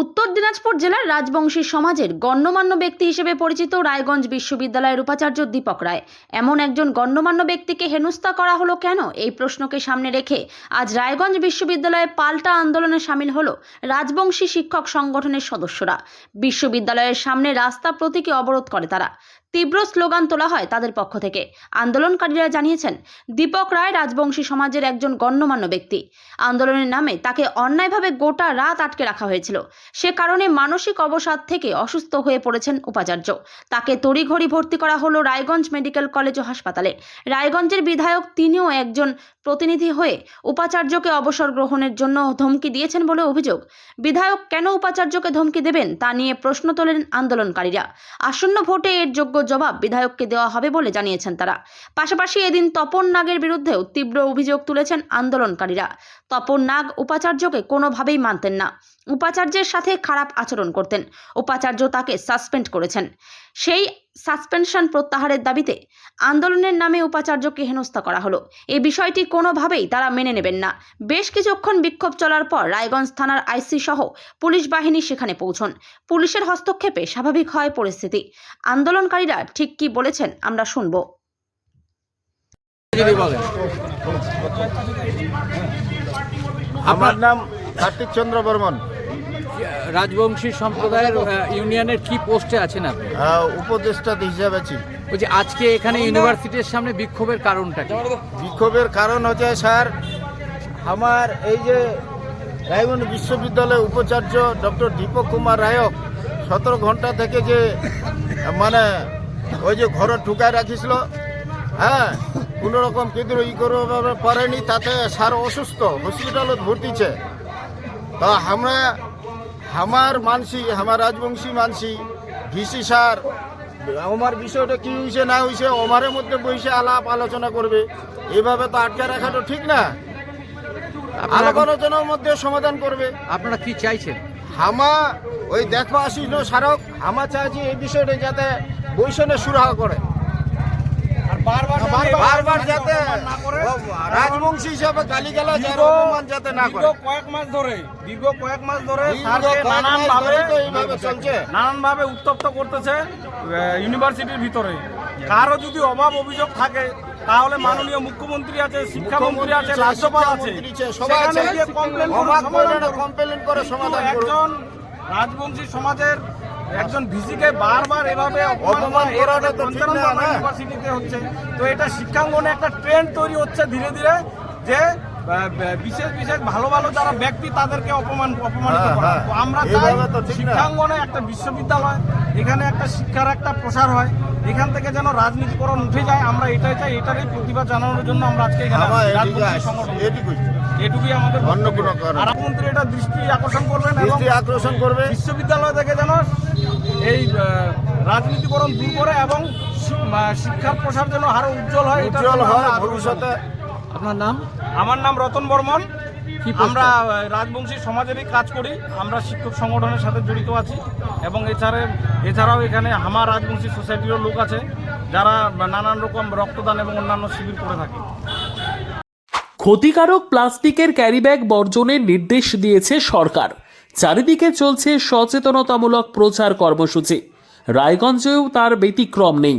উত্তর দিনাজপুর জেলার রাজবংশী সমাজের গণ্যমান্য ব্যক্তি হিসেবে পরিচিত রায়গঞ্জ বিশ্ববিদ্যালয়ের উপাচার্য দীপক রায়। এমন একজন গণ্যমান্য ব্যক্তিকে হেনস্থা করা হলো কেন? এই প্রশ্নকে সামনে রেখে আজ রায়গঞ্জ বিশ্ববিদ্যালয়ে পাল্টা আন্দোলনে সামিল হলো রাজবংশী শিক্ষক সংগঠনের সদস্যরা। বিশ্ববিদ্যালয়ের সামনে রাস্তা প্রতীকে অবরোধ করে তারা। তীব্র স্লোগান তোলা হয় তাদের পক্ষ থেকে। আন্দোলনকারীরা জানিয়েছেন, দীপক রায় রাজবংশী সমাজের একজন গণ্যমান্য ব্যক্তি। আন্দোলনের নামে তাকে অন্যায়ভাবে গোটা রাত আটকে রাখা হয়েছিল। সে কারণে মানসিক অবসাদ থেকে অসুস্থ হয়ে পড়েছেন উপাচার্য। তাকে তড়িঘড়ি ভর্তি করা হলো রায়গঞ্জ মেডিকেল কলেজ ও হাসপাতালে। রায়গঞ্জের বিধায়ক তিনিও একজন প্রতিনিধি হয়ে উপাচার্যকে অবসর গ্রহণের জন্য ধমকি দিয়েছেন বলে অভিযোগ। বিধায়ক কেন উপাচার্যকে ধমকি দেবেন তা নিয়ে প্রশ্ন তোলেন আন্দোলনকারীরা। আসন্ন ভোটে এর যোগ্য জবাব বিধায়ককে দেওয়া হবে বলে জানিয়েছেন তারা। পাশাপাশি এদিন তপন নাগের বিরুদ্ধেও তীব্র অভিযোগ তুলেছেন আন্দোলনকারীরা। তপন নাগ উপাচার্যকে কোনোভাবেই মানতেন না। উপাচার্যের সাথে খারাপ আচরণ করতেন। উপাচার্য তাকে সাসপেন্ড করেছেন। সেই সাসপেনশন প্রত্যাহারের দাবিতে আন্দোলনের নামে উপাচার্যকে হেনস্থা করা হলো। এই বিষয়টি কোনোভাবেই তারা মেনে নেবেন না। বেশ কিছুক্ষণ বিক্ষোভ চলার পর রায়গঞ্জ থানার আইসি সহ পুলিশ বাহিনী সেখানে পৌঁছন। পুলিশের হস্তক্ষেপে স্বাভাবিক হয় পরিস্থিতি। আন্দোলনকারীরা ঠিক কি বলেছেন আমরা শুনব। আমার নাম কার্তিক চন্দ্র বর্মন। রাজবংশী সম্প্রদায়ের ইউনিয়নের কি পোস্টে আছেন আপনি? উপদেষ্টা হিসাবে আছি। বলছি আজকে এখানে ইউনিভার্সিটির সামনে বিক্ষোভের কারণটা কি? বিক্ষোভের কারণ হচ্ছে স্যার আমার এই যে রায়গঞ্জ বিশ্ববিদ্যালয়ের উপাচার্য ডক্টর দীপক কুমার রায়ক সতেরো ঘণ্টা থেকে যে মানে ওই যে ঘর ঢুকায় রাখিছিল হ্যাঁ কোনো রকম কিন্তু ই করবে পারেনি তাতে স্যার অসুস্থ হসপিটালে ভর্তিছে তা আমরা আমার মানসি আমার রাজবংশী মানসি ভিসি স্যার আমার বিষয়টা কি হয়েছে না হয়েছে আমারের মধ্যে বসে আলাপ আলোচনা করবে। এভাবে তো আটকে রাখাটা ঠিক না। আলাপ আলোচনার মধ্যে সমাধান করবে। আপনারা কি চাইছেন? হামা ওই দেখবা আসিস না স্মারক হামা চাইছি এই বিষয়টা যাতে বৈষণে সুরাহা করে। বারবার যাতে রাজবংশী হিসাবে গালি গালা যাতে না করে। কয়েক মাস ধরে দীর্ঘ কয়েক মাস ধরে নানান ভাবে চলছে। নানান ভাবে উত্তপ্ত করতেছে ইউনিভার্সিটির ভিতরে। কারও যদি অভাব অভিযোগ থাকে তাহলে মাননীয় মুখ্যমন্ত্রী আছে শিক্ষামন্ত্রী আছে রাজ্যপাল আছে। সেখানে গিয়ে কমপ্লেন করে সমাধান একজন রাজবংশী সমাজের একজন ভিসিকে বারবার এভাবে অপমান অপমান করা, করাটা তো? ইউনিভার্সিটিতে হচ্ছে তো এটা শিক্ষাঙ্গনে একটা ট্রেন্ড তৈরি হচ্ছে ধীরে ধীরে যে বিশেষ বিশেষ ভালো ভালো যারা ব্যক্তি তাদেরকে অপমান অপমানিত হ্যাঁ, করা হ্যাঁ। তো আমরা চাই। শিক্ষাঙ্গনে একটা বিশ্ববিদ্যালয় এখানে একটা শিক্ষার একটা প্রসার হয় এখান থেকে যেন রাজনীতিকরণ উঠে যায় আমরা এটাই চাই এটারই প্রতিবাদ জানানোর জন্য আমরা আজকে এখানে এটুকুই এটুকুই আমাদের অন্য কোনো কারণ। আর মন্ত্রী এটা দৃষ্টি আকর্ষণ করবেন দৃষ্টি আকর্ষণ করবে। বিশ্ববিদ্যালয় থেকে যেন এই রাজনীতিকরণ দূর করে এবং শিক্ষার প্রসার যেন আরও উজ্জ্বল হয় উজ্জ্বল হয় ভবিষ্যতে। আপনার নাম? আমার নাম রতন বর্মন। কি আমরা রাজবংশী সমাজেরই কাজ করি। আমরা শিক্ষক সংগঠনের সাথে জড়িত আছি এবং এছাড়া এছাড়াও এখানে হামা রাজবংশী সোসাইটিরও লোক আছে যারা নানান রকম রক্তদান এবং অন্যান্য শিবির করে থাকে। ক্ষতিকারক প্লাস্টিকের ক্যারিব্যাগ বর্জনের নির্দেশ দিয়েছে সরকার। চারিদিকে চলছে সচেতনতামূলক প্রচার কর্মসূচি। রায়গঞ্জেও তার ব্যতিক্রম নেই।